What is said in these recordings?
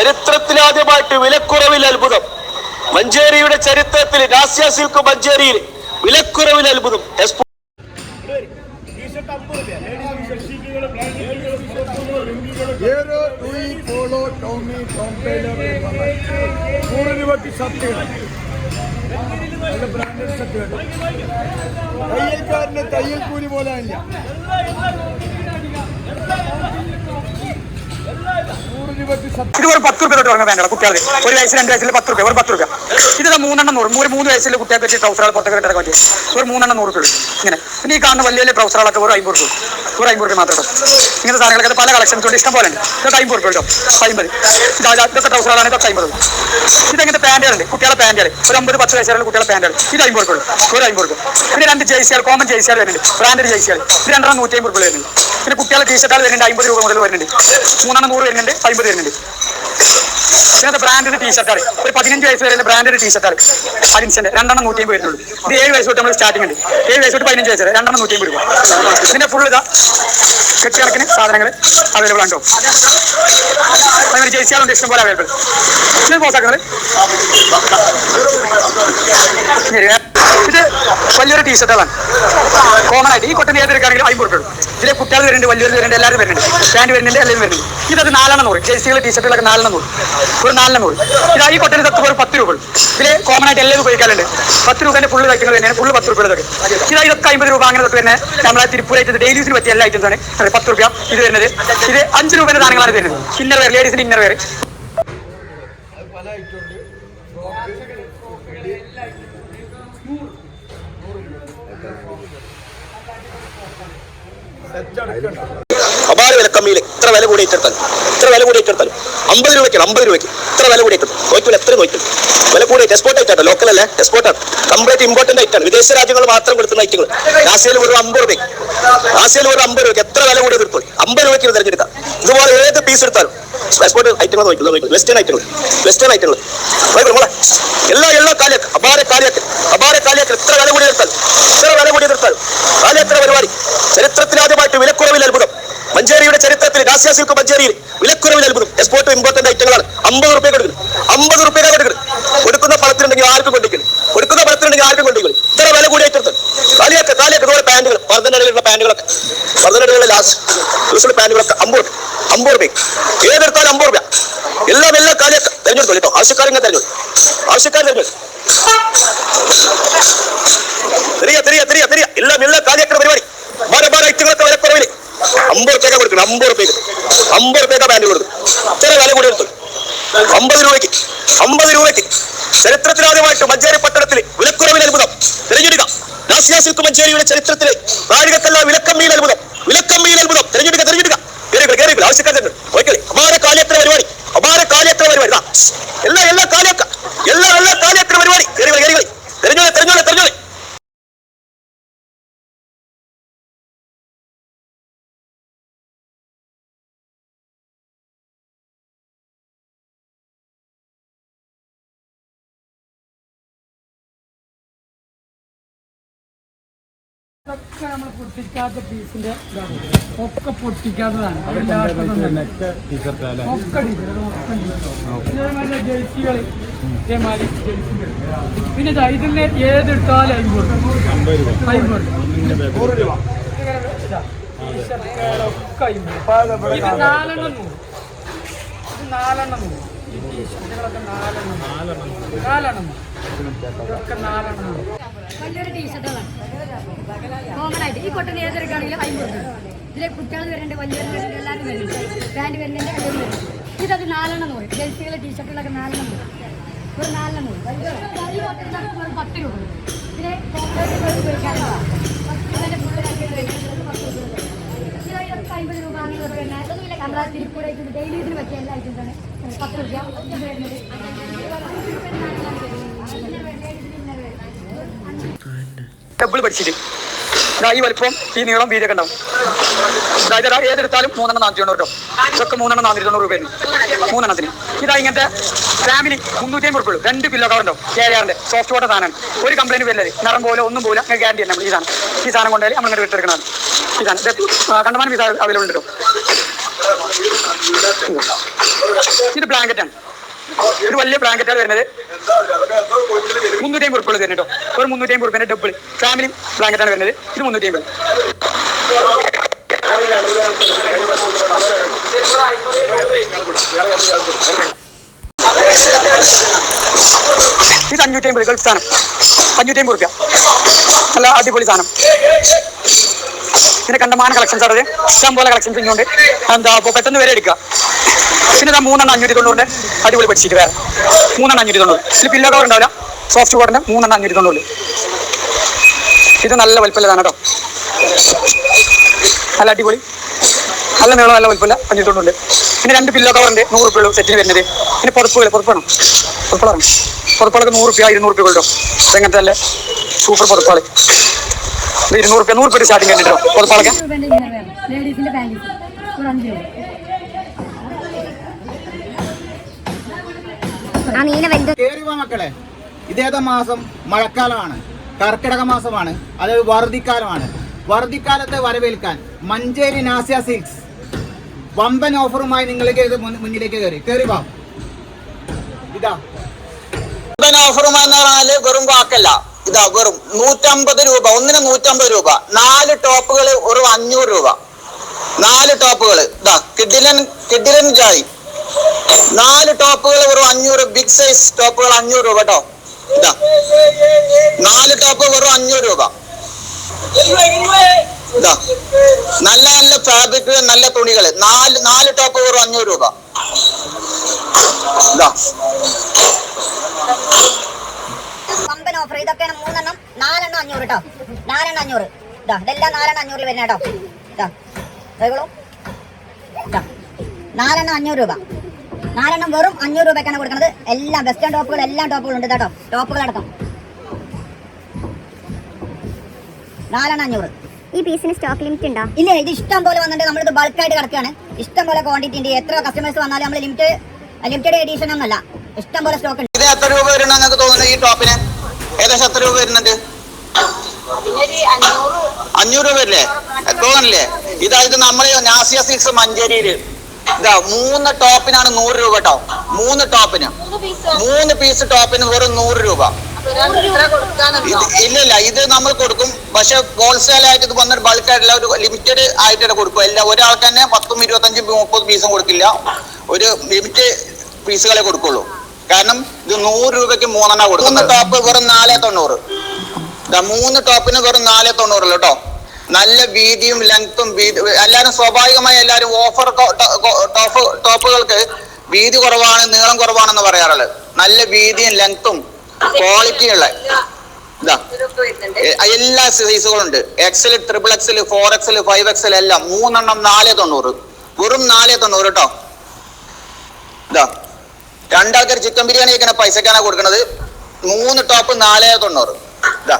ചരിത്രത്തിലാദ്യമായിട്ട് വിലക്കുറവിൽ അത്ഭുതം. മഞ്ചേരിയുടെ ചരിത്രത്തിൽ രാസ്യ സിൽക്ക് മഞ്ചേരിയിൽ വിലക്കുറവിൽ അത്ഭുതം. എസ് ഏഴ് ടൂയി പോളോ ടോമി ടോം ടൈലർ നൂറ് രൂപയ്ക്ക് ഷർട്ടുകൾ നല്ല ബ്രാൻഡഡ് തയ്യൽക്കാരന്റെ തയ്യൽ കൂലി പോലെ ഇല്ല ഇത് ഒരു പത്ത് രൂപ തൊട്ട് വേണ്ട കുട്ടികൾക്ക്. ഒരു വയസ്സിൽ രണ്ട് വയസ്സിൽ പത്ത് രൂപ ഒരു പത്ത് രൂപ ഇത് മൂന്നെണ്ണം നൂറ് ഒരു മൂന്ന് വയസ്സിൽ കുട്ടികൾക്ക് വെച്ച് ട്രൗസറുകൾ പുറത്തൊക്കെ ഇട്ടൊക്കെ പറ്റിയത്. ഒരു മൂന്നെണ്ണം നൂറ് രൂപ ഇങ്ങനെ. പിന്നെ ഈ കാണുന്ന വലിയ വലിയ ട്രൗസറുകളൊക്കെ ഒരു അമ്പത് രൂപ ഒരു അമ്പത് രൂപ മാത്രം ഇങ്ങനത്തെ സാധനങ്ങളൊക്കെ പല കളക്ഷൻസ് ഉണ്ട്. ഇഷ്ടം പോലെ ഉണ്ട്. ഇതൊക്കെ അമ്പത് രൂപ കേട്ടോ. അമ്പത് ഇതാ ഇതാ, ഇതൊക്കെ ട്രൗസറുകളാണ്. ഇതൊക്കെ അമ്പത് ഇതങ്ങനത്തെ പാന്റുകളുണ്ട് കുട്ടികളെ പാന്റുകൾ ഒരു അമ്പത് പത്ത് വയസ്സുള്ള കുട്ടികളെ പാന്റുകൾ ഇത് അമ്പത് രൂപ ഒരു അമ്പത് രൂപ പിന്നെ രണ്ട് ജേഴ്സികൾ കോമൺ ജേഴ്സികൾ വരുന്നുണ്ട്. ബ്രാൻഡഡ് ജേഴ്സികൾ. ഇത് രണ്ടെണ്ണം നൂറ്റി അമ്പത് രൂപ വരുന്നുണ്ട്. പിന്നെ കുട്ടികളെ ടീഷർട്ടുകൾ വരുന്നുണ്ട്. അമ്പത് രൂപ മുതൽ വരുന്നുണ്ട്. മൂന്നെണ്ണം നൂറ് വരുന്നുണ്ട്. അമ്പത് വരുന്നുണ്ട്. ഇങ്ങനത്തെ ബ്രാൻഡഡ് ടീഷർട്ടാണ് ഒരു പതിനഞ്ച് വയസ്സ് വരെ ബ്രാൻഡഡ് ടീഷർട്ടാണ് അലിൻസിന്റെ രണ്ടെണ്ണം നൂറ്റി അമ്പത് വരുന്നുള്ളൂ. ഇത് ഏഴ് വയസ്സ് തൊട്ട് നമ്മൾ സ്റ്റാർട്ടിംഗ് ഉണ്ട്. ഏഴ് വയസ്സ് തൊട്ട് പതിനഞ്ച് വയസ്സ് വരെ രണ്ടെണ്ണം നൂറ്റി അമ്പത് രൂപ ഇതിന്റെ ഫുൾ ഇതാ. കെട്ടിക്കണക്കിന് സാധനങ്ങൾ അവൈലബിൾ ആണോ അതിന് ജയിച്ചാലുണ്ട് ഇഷ്ടം പോലെ അവൈലബിൾ പോസാക്കുന്നത് ഇത് വലിയൊരു ടീഷർട്ടുകളാണ് കോമൺ ആയിട്ട് ഈ കൊട്ടൻ ഏതെടുക്കുകയാണെങ്കിൽ അമ്പത് രൂപ ഇതിലെ കുട്ടികൾ വരുന്നുണ്ട് വലിയൊരു വരുന്നുണ്ട് എല്ലാവരും വരുന്നുണ്ട്. സ്റ്റാൻഡ് വരുന്നുണ്ട് എല്ലാവരും വരുന്നുണ്ട്. ഇതൊരു നാലെണ്ണം നൂറ്. ജേഴ്സികൾ ടീഷർട്ടുകളൊക്കെ നാലെണ്ണം നൂറ്. ഒരു നാലെണ്ണം നൂറ്. ഇതാ ഈ കൊട്ടൻ ഇതൊക്കെ ഒരു പത്ത് രൂപ ഇതിലെ കോമൺ ആയിട്ട് എല്ലാവരും ഉപയോഗിക്കാറുണ്ട്. പത്ത് രൂപേന്റെ ഫുള്ള് കഴിക്കുന്നത് തന്നെയാണ് ഫുള്ള് പത്ത് രൂപയുടെ ഇതൊക്കെ ഇതാ ഇതൊക്കെ അമ്പത് രൂപ അങ്ങനെ തൊട്ട് തന്നെ നമ്മളെ തിരുപ്പൂരായിട്ട് ഡെയിലി യൂസിന് പറ്റിയ എല്ലാ ഐറ്റംസ് ആണ്. അതെ പത്ത് രൂപ ഇത് വരുന്നത്. ഇത് അഞ്ച് രൂപ സാധനങ്ങളാണ് തരുന്നത് ഇന്നർ വെയർ ലേഡീസിന് ഇന്നർ വെയർ അത് പല ഐറ്റം ഉണ്ട് സെറ്റ് അടക്കണ്ട അപാര വിലക്കമ്മിയിൽ ഇത്ര വില കൂടി ഏറ്റെടുത്താലും ഇത്ര വില കൂടി ഏറ്റെടുത്താലും അമ്പത് രൂപയ്ക്ക് അമ്പത് രൂപയ്ക്ക് ഇത്ര വില കൂടി ഏറ്റെടുത്തു എത്ര നോക്കും വില കൂടി എക്സ്പോർട്ട് ആയിട്ടാണ് ലോക്കൽ അല്ലേ എക്സ്പോർട്ടാണ് കംപ്ലീറ്റ് ഇമ്പോർട്ടന്റ് ആയിട്ടാണ് വിദേശ രാജ്യങ്ങൾ മാത്രം കൊടുക്കുന്ന ഐറ്റങ്ങൾ ആസിയയിൽ ഒരു അമ്പത് രൂപയ്ക്ക്. ആസിയയിൽ ഒരു അമ്പത് രൂപയ്ക്ക്. എത്ര വില കൂടി എടുത്തു അമ്പത് രൂപയ്ക്ക് തിരഞ്ഞെടുക്കാം. ഇതുപോലെ ഏത് പീസ് എടുത്താലും എക്സ്പോർട്ട് ഐറ്റങ്ങൾ നോക്കുന്നത് വെസ്റ്റേൺ ഐറ്റങ്ങൾ വെസ്റ്റേൺ ഐറ്റങ്ങൾ എല്ലാ എല്ലാ കാലിയാക്ക് അപാര കാലിയാക്ക് അപാര കാലിയാക്ക് എത്ര വില കൂടി എതിർത്താൽ എത്ര വില കൂടി എതിർത്താൽ കാലിയത്ര പരിപാടി. ചരിത്രത്തിലാദ്യമായിട്ട് വിലക്കുറവിൽ അത്ഭുതം. മഞ്ചേരിയുടെ ചരിത്രത്തിൽ രാസ്യ സിൽക്ക് മഞ്ചേരിയിൽ വിലക്കുറവിൽ അത്ഭുതം എക്സ്പോർട്ട് ഇമ്പോർട്ടന്റ് ഐറ്റങ്ങളാണ് അമ്പത് റുപ്യ കൊടുക്കുന്നത് അമ്പത് റുപ്യ കൊടുക്കുന്നത് കൊടുക്കുന്ന പണത്തിനുണ്ടെങ്കിൽ ആർക്കും കൊണ്ടിരിക്കണം കൊടുക്കുന്ന പണത്തിനുണ്ടെങ്കിൽ ആർക്കും കൊണ്ടിരിക്കണം ഇത്ര വില കൂടി ഏറ്റെടുത്ത് കാലിയൊക്കെ കാലിയൊക്കെ ഇതുപോലെ പാന്റുകൾ വർദ്ധനയിലുള്ള പാന്റുകളൊക്കെ വർദ്ധനയിലുള്ള ലാസ്റ്റ് ലൂസുള്ള പാന്റുകളൊക്കെ അമ്പത് റുപ്യ. അമ്പത് റുപ്യ ഏതെടുത്താലും അമ്പത് റുപ്യ. എല്ലാം എല്ലാം കാലിയൊക്കെ. തെരഞ്ഞെടുത്തു കേട്ടോ. ആവശ്യക്കാരിങ്ങനെ തെരഞ്ഞെടുത്തു. ആവശ്യക്കാർ തെരഞ്ഞെടുത്തു. തെരിയ തെരിയ തെരിയ തെരിയ. എല്ലാം എല്ലാ കാലിയാക്കുന്ന അമ്പത് റുപ്യക്ക കൊടുക്കണം അമ്പത് റുപ്യക്ക് അമ്പത് റുപ്യക്ക ബാൻഡ് കൊടുക്കും. ഇത്ര വില കൂടി എടുത്തു. അമ്പത് രൂപയ്ക്ക് അമ്പത് രൂപയ്ക്ക്. ചരിത്രത്തിലാദ്യമായിട്ട് മഞ്ചേരി പട്ടണത്തിൽ വിലക്കുറവിൽ അത്ഭുതം. തിരഞ്ഞെടുക്കാം. രാസ്യ സിൽക്ക് മഞ്ചേരിയുടെ ചരിത്രത്തിലെ നാഴികക്കല്ല വിലക്കമ്മിയിൽ അത്ഭുതം. വിലക്കമ്മിയിൽ അത്ഭുതം. തിരഞ്ഞെടുക്കുക തിരഞ്ഞെടുക്കുക കേറികൾ കേറികൾ ആവശ്യക്കാർ ഓക്കെ അപാര കാലയത്ര പരിപാടി. അപാര കാലയത്ര പരിപാടി. എല്ലാ എല്ലാ കാലിയക്ക. എല്ലാ എല്ലാ ഒക്കെ നമ്മൾ പൊട്ടിക്കാത്ത പീസിന്റെ ഒക്കെ പൊട്ടിക്കാത്തതാണ്. ഒക്കെ ടീച്ചർ ഒക്കെ ടീച്ചർ. ഇതേമാതിരി ജേഴ്സികൾ ഇതേമാതിരി ജേഴ്സികൾ. പിന്നെ ദാ ഇതിന്റെ ഏതെടുത്താലും അമ്പത്. ഇത്. നാലെണ്ണം നൂറ്. ഇത് നാലെണ്ണം നൂറ്. ഈ ടീഷർട്ടുകളൊക്കെ നാലെണ്ണം. നാലെണ്ണം. ഇതൊക്കെ നാലെണ്ണം നൂറ്. വലിയൊരു ടീഷർട്ടുകളാണ് കോമൺ ആയിട്ട് ഈ കൊട്ടൻ ഏതെടുക്കുകയാണെങ്കിലും അമ്പത് ഇതിലെ കുട്ടികൾ വരുന്നുണ്ട് വലിയ വരുന്നുണ്ട് എല്ലാവരും വരുന്നുണ്ട് പാന്റ് വരുന്നുണ്ട് എല്ലാവരും വരുന്നുണ്ട് ഇതൊക്കെ നാലെണ്ണം നൂറ് ജേഴ്സികളെ ടീഷർട്ടുകളൊക്കെ നാലെണ്ണം നൂറ് ഒരു നാലെണ്ണം ഈ കൊട്ടൻ ഒരു പത്ത് രൂപ ഇതിലെ കോൺഗ്രസ് ഇതൊക്കെ അമ്പത് രൂപ നമ്മളെ തിരുപ്പൂരേക്ക് ഡെയിലി ഇതിന് പറ്റിയ എല്ലാ ഐറ്റംസാണ് പത്ത് രൂപ ഇത് വരുന്നത് ഡബിൾ പഠിച്ചിട്ട്. ഇതാ ഈ വലിപ്പം ഈ നീളം വീരൊക്കെ ഉണ്ടാവും. അതായത് ഇതാ ഏതെടുത്താലും മൂന്നെണ്ണം നാനൂറ്റി തൊണ്ണൂറ് കേട്ടോ. ഇതൊക്കെ മൂന്നെണ്ണം നാനൂറ്റി തൊണ്ണൂറ് രൂപ മൂന്നെണ്ണത്തിന്. ഇതാ ഇങ്ങനത്തെ ഫാമിലി മുന്നൂറ്റി അമ്പത് ഉള്ളൂ. രണ്ട് പില്ലോ കവർ ഉണ്ടാവും കേരളാറിന്റെ സോഫ്റ്റ് വാട്ടർ സാധനമാണ്. ഒരു കംപ്ലൈന്റ് വരില്ല നിറം പോലെ ഒന്നും പോലും ഗ്യാരണ്ടി തന്നെ ഈ സാധനം. ഈ സാധനം കൊണ്ടുപോയി നമ്മൾ ഇങ്ങോട്ട് ഈ സാധനം. ഇത് കണ്ടമാനം പീസ് അവൈലബിൾ ഉണ്ട് ഇത് ബ്ലാങ്കറ്റ് ആണ്. ഒരു വലിയ ബ്ലാങ്കറ്റാണ് വരുന്നത്. മുന്നൂറ്റി അമ്പത് റുപ്യ വരുന്നത് കേട്ടോ. ഒരു മുന്നൂറ്റി അമ്പത് ഉറുപ്പിന്റെ ഡബിൾ ഫാമിലി ബ്ലാങ്കറ്റാണ് വരുന്നത്. ഇത് മുന്നൂറ്റി അമ്പത്. ഇത് അഞ്ഞൂറ്റി അമ്പത് ഗൾഫ് സാധനം. അഞ്ഞൂറ്റി അമ്പത് റുപ്യ നല്ല അടിപൊളി സാധനം. പിന്നെ കണ്ടമാന കളക്ഷൻസ് ആണ് ഇഷ്ടം പോലെ കളക്ഷൻസ് ഇങ്ങോട്ട്. എന്താ പെട്ടെന്ന് വരെ എടുക്കുക. പിന്നെ ഇതാ മൂന്നെണ്ണം അഞ്ഞൂറ്റി തൊണ്ണൂറിന്റെ അടിപൊളി പഠിച്ചിട്ട് വേറെ. മൂന്നെണ്ണം അഞ്ഞൂറ്റി തൊണ്ണൂറ് ഇതിൽ പില്ലോ കവർ ഉണ്ടാവില്ല. സോഫ്റ്റ് കവറിന്റെ മൂന്നെണ്ണം അഞ്ഞൂറ്റി തൊണ്ണൂറ് ഇത് നല്ല വലിപ്പമില്ലതാണ് കേട്ടോ നല്ല അടിപൊളി. നല്ല നീളം നല്ല വലിപ്പമില്ല അഞ്ഞൂറ്റി തൊണ്ണൂറ് പിന്നെ രണ്ട് പില്ലോ കവറുണ്ട് നൂറ് റുപ്യ സെറ്റിന് വരുന്നത്. പിന്നെ പുറപ്പുകൾ പുറപ്പാണ് പുറപ്പുകളാണ് പുറപ്പുകളൊക്കെ നൂറ് റുപ്യ ഇരുന്നൂറ് റുപ്യ കേട്ടോ എങ്ങനത്തെ നല്ല സൂപ്പർ പുറപ്പാളി ഇരുന്നൂറ് റുപ്യ നൂറ് റുപ്യ സ്റ്റാർട്ടിങ് കണ്ടിട്ടോ പുറപ്പാളൊക്കെ ആ മീന വലുത്. കേറി വാ മക്കളെ. ഇതേതാ മാസം? മഴക്കാലമാണ്. കർക്കിടക മാസമാണ്. അതായത് വറുതിക്കാലമാണ് വറുതിക്കാലത്തെ വരവേൽക്കാൻ മഞ്ചേരി നാസിയ സിൽക്സ്. വമ്പൻ ഓഫറുമായി നിങ്ങളിലേക്ക് ഇത് മുന്നിലേക്ക് കയറി കയറി വാ. ഇതാ. ഇവൻ ഓഫറുമെന്ന് പറഞ്ഞാൽ വെറും വാക്കല്ല. ഇതാ വെറും നൂറ്റമ്പത് രൂപ. ഒന്നിന് നൂറ്റമ്പത് രൂപ. നാല് ടോപ്പുകൾ ഒരു അഞ്ഞൂറ് രൂപ. നാല് ടോപ്പുകൾ ഇതാ കിഡിലൻ കിഡിലൻ ജായി. നാല് ടോപ്പുകൾ വെറും അഞ്ഞൂറ് ബിഗ് സൈസ് ടോപ്പുകൾ അഞ്ഞൂറ് രൂപ കേട്ടോ ഇതാ. നാല് ടോപ്പ് വെറും അഞ്ഞൂറ് രൂപ. ഇതാ. നല്ല നല്ല ഫാബ്രിക് നല്ല തുണികൾ. നാല് നാല് ടോപ്പ് വെറും അഞ്ഞൂറ് രൂപ. ഇതാ. ഓഫർ ഇതൊക്കെയാണ് മൂന്നെണ്ണം. നാലെണ്ണം അഞ്ഞൂറ് കേട്ടോ നാലെണ്ണം അഞ്ഞൂറ്. ഇതാ. ഇതെല്ലാം നാലെണ്ണം അഞ്ഞൂറിൽ വരുന്ന കേട്ടോ. ഇതാ. നാലെണ്ണം അഞ്ഞൂറ് രൂപ. നാലെണ്ണം വെറും അഞ്ഞൂറ് രൂപയ്ക്കാണ് കൊടുക്കുന്നത്. എല്ലാം വെസ്റ്റേൺ ടോപ്പുകൾ എല്ലാം ടോപ്പുകൾ ഉണ്ട് കേട്ടോ. ടോപ്പുകൾ അടക്കം. നാലെണ്ണം അഞ്ഞൂറ്. ഈ പീസിന് സ്റ്റോക്ക് ലിമിറ്റ് ഉണ്ടോ? ഇല്ല ഇത് ഇഷ്ടം പോലെ വന്നിട്ട് നമ്മളിത് ബൾക്കായിട്ട് കിടക്കുകയാണ്. ഇഷ്ടം പോലെ ക്വാണ്ടിറ്റി ഉണ്ട്. എത്ര കസ്റ്റമേഴ്സ് വന്നാലും നമ്മൾ ലിമിറ്റ് ലിമിറ്റഡ് എഡീഷൻ ഒന്നല്ല ഇഷ്ടം പോലെ സ്റ്റോക്ക് ഉണ്ട്. ഇത് എത്ര രൂപ വരുന്ന നിങ്ങൾക്ക് തോന്നുന്നു ഈ ടോപ്പിന് ഏകദേശം എത്ര രൂപ വരുന്നുണ്ട്? അഞ്ഞൂറ് രൂപ അല്ലേ തോന്നണില്ലേ ഇതായത് നമ്മൾ നാസിയ സീസ് മഞ്ചേരിയിൽ. ഇതാ മൂന്ന് ടോപ്പിനാണ് നൂറ് രൂപ കേട്ടോ. മൂന്ന് ടോപ്പിന്. മൂന്ന് പീസ്. ടോപ്പിന് വെറും നൂറ് രൂപ. ഇത് ഇല്ല ഇല്ല ഇത് നമ്മൾ കൊടുക്കും. പക്ഷെ ഹോൾസെയിൽ ആയിട്ട് ഇത് വന്നിട്ട് ബൾക്ക് ആയിട്ടില്ല ഒരു ലിമിറ്റഡ് ആയിട്ടാണ് കൊടുക്കും. എല്ലാ ഒരാൾക്ക് തന്നെ പത്തും ഇരുപത്തഞ്ചും മുപ്പത് പീസും കൊടുക്കില്ല. ഒരു ലിമിറ്റ് പീസുകളെ കൊടുക്കുള്ളൂ. കാരണം ഇത് നൂറ് രൂപയ്ക്ക് മൂന്നെണ്ണ കൊടുക്കും ടോപ്പ് വെറും നാല് തൊണ്ണൂറ്. മൂന്ന് ടോപ്പിന് വെറും നാല് തൊണ്ണൂറല്ലോ കേട്ടോ. നല്ല വീതിയും ലെങ്ത്തും വീതി എല്ലാവരും സ്വാഭാവികമായി എല്ലാവരും ഓഫർ ടോപ്പ് ടോപ്പുകൾക്ക് വീതി കുറവാണ് നീളം കുറവാണെന്ന് പറയാറുള്ളത്. നല്ല വീതിയും ലെങ്ത്തും ക്വാളിറ്റിയും ഉള്ള ഇതാ. എല്ലാ സൈസുകളും ഉണ്ട് XL triple XL four XL five XL എല്ലാം മൂന്നെണ്ണം നാല് തൊണ്ണൂറ്. വെറും നാല് തൊണ്ണൂറ് കേട്ടോ ഇതാ. രണ്ടാൾക്കാർ ചിക്കൻ ബിരിയാണി വെക്കുന്ന പൈസക്കാണ് കൊടുക്കുന്നത്. മൂന്ന് ടോപ്പ് നാല് തൊണ്ണൂറ്. ഇതാ.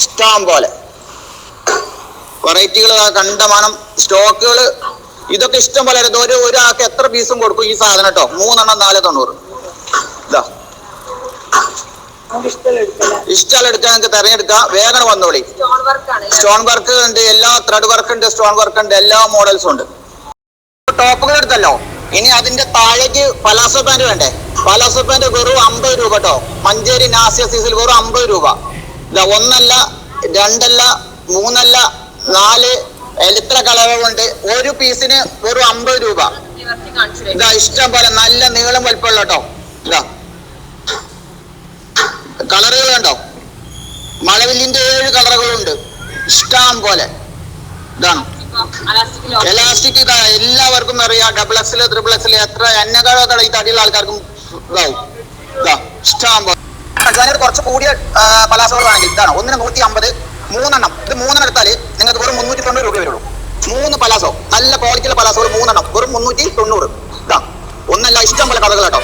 ഇഷ്ടം പോലെ. വെറൈറ്റികൾ കണ്ടമാനം സ്റ്റോക്കുകൾ ഇതൊക്കെ ഇഷ്ടം പോലെ. ഒരു ഒരാൾക്ക് എത്ര പീസും കൊടുക്കും ഈ സാധനം കേട്ടോ? മൂന്നെണ്ണം നാല് തൊണ്ണൂറ്. ഇതാ. ഇഷ്ടമുള്ള എടുക്കാൻ നിങ്ങൾക്ക് തെരഞ്ഞെടുക്കാം. വേഗം വന്നോളി സ്റ്റോൺ വർക്ക് ഉണ്ട് എല്ലാ ത്രെഡ് വർക്ക് ഉണ്ട് സ്റ്റോൺ വർക്ക് ഉണ്ട് എല്ലാ മോഡൽസും ഉണ്ട്. ടോപ്പുകൾ എടുത്തല്ലോ. ഇനി അതിന്റെ താഴേക്ക് പലാസോ പാന്റ് വേണ്ടേ? പലാസോ പാന്റ് വെറും അമ്പത് രൂപ കേട്ടോ. മഞ്ചേരി നാസിയ സീസിൽ വെറും അമ്പത് രൂപ. ഇതാ ഒന്നല്ല രണ്ടല്ല മൂന്നല്ല നാല് എത്ര കളറുകളുണ്ട്. ഒരു പീസിന് ഒരു അമ്പത് രൂപ. ഇതാ ഇഷ്ടം പോലെ നല്ല നീളം വലിപ്പമുള്ള കേട്ടോ ഇതാ. കളറുകൾ കണ്ടോ? മഴവില്ലിന്റെ ഏഴ് കളറുകളുണ്ട്. ഇഷ്ടം പോലെ. ഇതാണ്. എലാസ്റ്റിക് ഇതാ എല്ലാവർക്കും അറിയാം. ഡബിൾ എക്സൽ ത്രിപിൾ എക്സൽ എത്ര എന്നെക്കാളോ ഈ തടിയുള്ള ആൾക്കാർക്കും ഇതാവും. ഇതാ ഇഷ്ടം പോലെ. കുറച്ച് കൂടിയ പലാസകൾ വേണമെങ്കിൽ ഇതാണ്. ഒന്നിന് നൂറ്റി അമ്പത് മൂന്നെണ്ണം. ഇത് മൂന്നെണ്ണം എടുത്താൽ നിങ്ങൾക്ക് വെറും മുന്നൂറ്റി തൊണ്ണൂറ് രൂപ വരുള്ളൂ. മൂന്ന് പലാസോ നല്ല ക്വാളിറ്റിയുള്ള പലാസോകൾ മൂന്നെണ്ണം. വെറും മുന്നൂറ്റി തൊണ്ണൂറ്. ഇതാ ഒന്നല്ല ഇഷ്ടം പോലെ കളറുകൾ കേട്ടോ.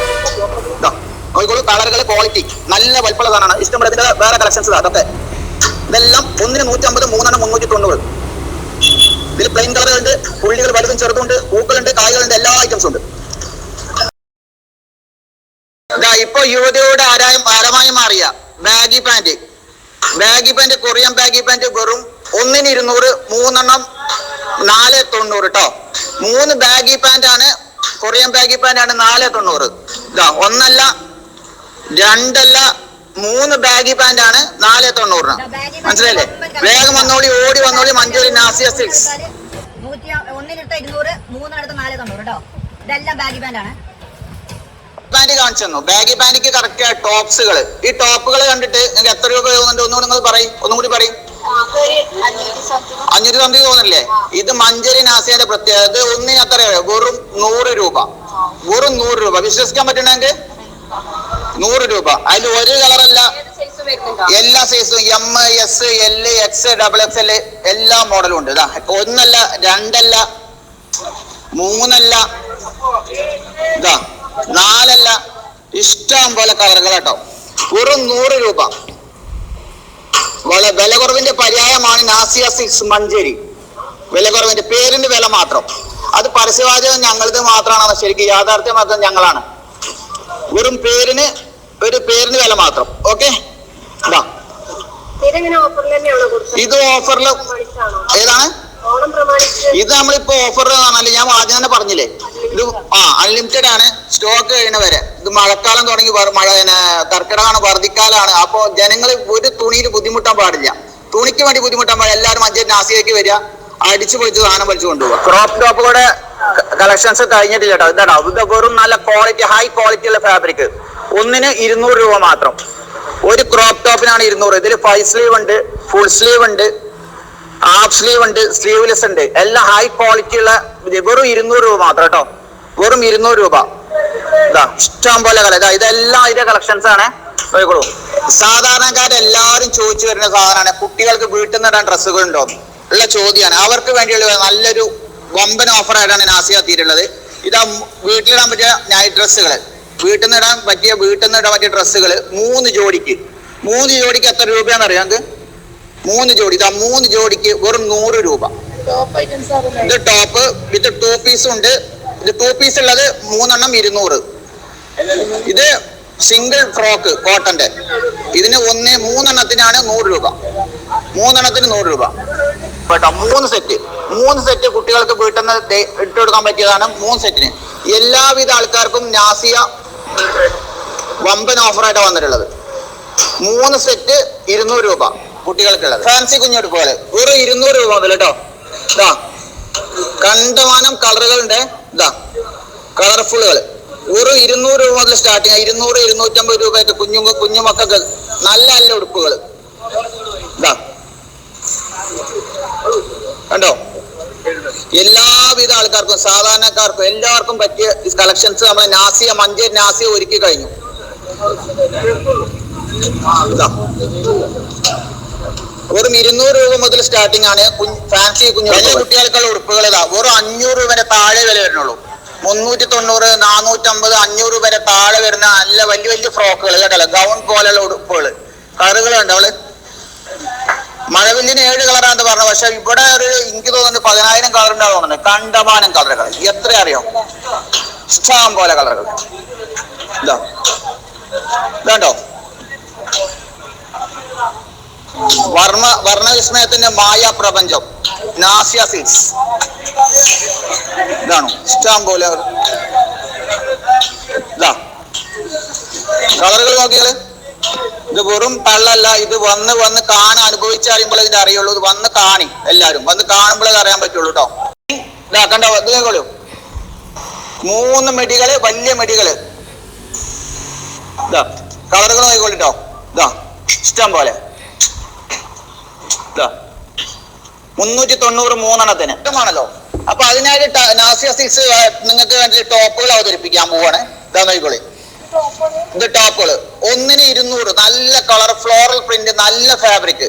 ഇതാ നോക്കിക്കോളൂ കളറുകൾ ക്വാളിറ്റി നല്ല വലിപ്പുള്ള സാധനമാണ്. ഇഷ്ടം പോലെ ഇതിന്റെ വേറെ കളക്ഷൻസ് അതൊക്കെ. ഇതെല്ലാം ഒന്നിന് നൂറ്റി അമ്പത് മൂന്നെണ്ണം മുന്നൂറ്റി തൊണ്ണൂറ്. ഇതിൽ പ്ലെയിൻ കളറുകളുണ്ട് പുള്ളികൾ വലുതും ചെറുതുണ്ട് പൂക്കളുണ്ട് കായകളുണ്ട് എല്ലാ ഐറ്റംസും ഉണ്ട്. ഇപ്പൊ യുവതിയുടെ ആരായും ആരമായി മാറിയ? Baggy pant baggy pant Korean baggy pant വെറും ഒന്നിന് ഇരുന്നൂറ് മൂന്നെണ്ണം നാല് തൊണ്ണൂറ് കേട്ടോ മൂന്ന് ബാഗി പാന്റ് ആണ് കൊറിയൻ ബാഗി പാന്റ് ആണ് നാല് തൊണ്ണൂറ്. ഇതാ ഒന്നല്ല രണ്ടല്ല മൂന്ന് ബാഗി പാന്റ് ആണ് നാല് തൊണ്ണൂറിന്. മനസ്സിലായില്ലേ? വേഗം വന്നോളി ഓടി വന്നോളി മഞ്ചേരി നാസിയ സിക്സ് ഒന്നിനിട്ട് ഇരുന്നൂറ് മൂന്നിനടുത്ത് നാല് തൊണ്ണൂറ് കേട്ടോ ഇതെല്ലാം ബാഗി പാന്റാണ് പാന്റ് കാണിച്ചു തന്നു. ബാഗി പാന്റിക്ക് കറക്റ്റ് ടോപ്സുകൾ ഈ ടോപ്പുകൾ കണ്ടിട്ട് നിങ്ങൾക്ക് എത്ര രൂപ തോന്നുന്നുണ്ട് ഒന്നുകൂടി നിങ്ങൾ പറയും. ഒന്നും കൂടി പറയും. അഞ്ഞൂറ്റി സംതിങ് തോന്നില്ലേ ഇത് മഞ്ചേരി നാസിയുടെ പ്രത്യേകത. ഒന്നിന് എത്ര വെറും നൂറ് രൂപ. വെറും നൂറ് രൂപ. വിശ്വസിക്കാൻ പറ്റണമെങ്കിൽ നൂറ് രൂപ. അതിൽ ഒരു കളറല്ല എല്ലാ സൈസും M S L X double X L എല്ലാ മോഡലും ഉണ്ട്. ഒന്നല്ല രണ്ടല്ല മൂന്നല്ല. ഇതാ നാലല്ല ഇഷ്ടം പോലെ കളറുകൾ കേട്ടോ ഒരു നൂറ് രൂപ. വളരെ വില കുറവിന്റെ പര്യായമാണ് നാസിയ സിക്സ് മഞ്ചേരി. വില കുറവിന്റെ പേരിന്റെ വില മാത്രം. അത് പരസ്യവാചകം ഞങ്ങളത് മാത്രമാണ് ശരിക്കും യാഥാർത്ഥ്യമാക്കുന്നത് ഞങ്ങളാണ്. വെറും പേരിന് ഒരു പേരിന് വില മാത്രം. ഓക്കെ? ഇതാ. ഓഫറിൽ ഇത് ഏതാണ്? ഇത് നമ്മളിപ്പോ ഓഫർ പറഞ്ഞാൽ ഞാൻ ആദ്യം തന്നെ പറഞ്ഞില്ലേ? ഇത് ആ അൺലിമിറ്റഡ് ആണ്. സ്റ്റോക്ക് കഴിയണ വരെ. ഇത് മഴക്കാലം തുടങ്ങി മഴ പിന്നെ കർക്കിടകമാണ് വർദ്ധിക്കാലാണ്. അപ്പോ ജനങ്ങൾ ഒരു തുണിയിൽ ബുദ്ധിമുട്ടാൻ പാടില്ല. തുണിക്ക് വേണ്ടി ബുദ്ധിമുട്ടാൻ പാടില്ല. എല്ലാവരും അഞ്ചേ നാസികയ്ക്ക് വരിക. അടിച്ചു പൊളിച്ച് സാധനം വലിച്ചു കൊണ്ടുപോകുക ക്രോപ്പ് ടോപ്പ് കൂടെ കളക്ഷൻസ് കഴിഞ്ഞിട്ടില്ല കേട്ടോ ഇതാണോ ഇത് വെറും നല്ല ക്വാളിറ്റി ഹൈ ക്വാളിറ്റി ഉള്ള ഫാബ്രിക് ഒന്നിന് ഇരുന്നൂറ് രൂപ മാത്രം. ഒരു ക്രോപ്പ് ടോപ്പിനാണ് ഇരുന്നൂറ്. ഇതിൽ ഫൈവ് സ്ലീവ് ഉണ്ട് ഫുൾ സ്ലീവ് ഉണ്ട്. ഹാഫ് സ്ലീവ് ഉണ്ട് സ്ലീവ്ലെസ് ഉണ്ട്. എല്ലാം ഹൈ ക്വാളിറ്റി ഉള്ള വെറും ഇരുന്നൂറ് രൂപ മാത്രം കേട്ടോ. വെറും ഇരുന്നൂറ് രൂപ. ഇതാ ഇഷ്ടം പോലെ കളർ. ഇതാ ഇതെല്ലാം അതിന്റെ കളക്ഷൻസ് ആണ്. നോക്കിക്കോളൂ. സാധാരണക്കാരെല്ലാവരും ചോദിച്ചു വരുന്ന സാധനമാണ്. കുട്ടികൾക്ക് വീട്ടിൽ നിന്ന് ഇടാൻ ഡ്രസ്സുകൾ ഉണ്ടോ ഉള്ള ചോദ്യമാണ്. അവർക്ക് വേണ്ടിയുള്ള നല്ലൊരു വമ്പൻ ഓഫർ ആയിട്ടാണ് നാസിയ എത്തിയിട്ടുള്ളത്. ഇതാ വീട്ടിലിടാൻ പറ്റിയ നൈറ്റ് ഡ്രസ്സുകൾ വീട്ടിൽ നിന്ന് ഇടാൻ പറ്റിയ വീട്ടിൽ നിന്ന് ഇടാൻ പറ്റിയ ഡ്രസ്സുകൾ മൂന്ന് ജോഡിക്ക്. മൂന്ന് ജോഡിക്ക് എത്ര രൂപയാണെന്ന് അറിയാം നിങ്ങൾക്ക്? മൂന്ന് ജോഡി. ഇതാ മൂന്ന് ജോഡിക്ക് വെറും നൂറ് രൂപ. ഇത് ടോപ്പ് വിത്ത് ടൂ പീസ് ഉണ്ട്. ഇത് ടൂ പീസ് ഉള്ളത് മൂന്നെണ്ണം ഇരുന്നൂറ്. ഇത് സിംഗിൾ ഫ്രോക്ക് കോട്ടന്റെ ഇതിന് ഒന്ന് മൂന്നെണ്ണത്തിനാണ് നൂറ് രൂപ. മൂന്നെണ്ണത്തിന് നൂറ് രൂപ. കേട്ടോ മൂന്ന് സെറ്റ് മൂന്ന് സെറ്റ് കുട്ടികൾക്ക് വീട്ടിൽ നിന്ന് ഇട്ട് കൊടുക്കാൻ പറ്റിയതാണ് മൂന്ന് സെറ്റിന് എല്ലാവിധ ആൾക്കാർക്കും നാസിയ വമ്പൻ ഓഫറായിട്ടാണ് വന്നിട്ടുള്ളത്. മൂന്ന് സെറ്റ് ഇരുന്നൂറ് രൂപ. കുട്ടികൾക്കുള്ളത്. ഫാൻസി കുഞ്ഞെടുപ്പുകൾ വെറും ഇരുന്നൂറ് രൂപ മുതൽ കേട്ടോ. ഇതാ കണ്ടമാനം കളറുകളുണ്ട്. ഇതാ കളർഫുള്ളുകൾ. വെറും ഇരുന്നൂറ് രൂപ മുതൽ സ്റ്റാർട്ടിങ്. ഇരുന്നൂറ് ഇരുന്നൂറ്റമ്പത് രൂപയൊക്കെ കുഞ്ഞു കുഞ്ഞു മക്കൾക്ക് നല്ല നല്ല ഉടുപ്പുകൾ. ഇതാ കണ്ടോ? എല്ലാവിധ ആൾക്കാർക്കും സാധാരണക്കാർക്കും എല്ലാവർക്കും പറ്റിയ കളക്ഷൻസ് നമ്മളെ നാസിയ മഞ്ചേരി നാസിയ ഒരുക്കി കഴിഞ്ഞു. വെറും ഇരുന്നൂറ് രൂപ മുതൽ സ്റ്റാർട്ടിംഗ് ആണ്. ഫാൻസി കുഞ്ഞു വലിയ കുട്ടികൾക്കുള്ള ഉടുപ്പുകൾ ഇതാ. വെറും അഞ്ഞൂറ് രൂപ വരെ താഴെ വില വരുന്നുള്ളൂ. മുന്നൂറ്റി തൊണ്ണൂറ് നാനൂറ്റമ്പത് അഞ്ഞൂറ് വരെ താഴെ വരുന്ന നല്ല വലിയ വലിയ ഫ്രോക്കുകൾ കേട്ടല്ലോ. ഗൗൺ പോലെയുള്ള ഉടുപ്പുകൾ. കളറുകൾ ഉണ്ട് അവൾ. മഴവില്ലിന് ഏഴ് കളറാണെന്ന് പറഞ്ഞു. പക്ഷെ ഇവിടെ ഒരു എനിക്ക് തോന്നുന്നു പതിനായിരം കളർ ഉണ്ടാവും കണ്ടമാനം കളറുകൾ എത്ര അറിയാം? ഇഷ്ടം പോലെ കളറുകൾ ഇതാ. ഇതാണ്ടോ? വർമ്മ വർണവിസ്മയത്തിന്റെ മായ പ്രപഞ്ചം. നാസിയ സിൽസ് ഇതാണോ? ഇഷ്ടം പോലെ അവർ- ഇതാ. കളറുകൾ നോക്കിയാൽ ഇത് വെറും പള്ളല്ല ഇത് വന്ന് വന്ന് കാണാൻ അനുഭവിച്ചറിയുമ്പോൾ ഇതിന്റെ അറിയുള്ളൂ. ഇത് വന്ന് കാണി എല്ലാരും വന്ന് കാണുമ്പോഴേ അറിയാൻ പറ്റുള്ളൂ കേട്ടോ ഇതാ കണ്ടോ? ഇത് കേൾക്കോളൂ മൂന്ന് മെടികൾ വലിയ മെടികൾ. ഇതാ. കളറുകൾ നോക്കിക്കോളിട്ടോ ഇതാ. ഇഷ്ടം പോലെ മുന്നൂറ്റി തൊണ്ണൂറ് മൂന്നെണ്ണത്തിന് ആണല്ലോ അപ്പൊ അതിനായിട്ട് നാസിയ സിക്സ് നിങ്ങൾക്ക് വേണ്ടി ടോപ്പുകൾ അവതരിപ്പിക്കാൻ പോവാണ്. ഇതാ നോക്കിക്കോളി. ഇത് ടോപ്പുകൾ ഒന്നിന് ഇരുന്നൂറ്. നല്ല കളർ ഫ്ലോറൽ പ്രിന്റ് നല്ല ഫാബ്രിക്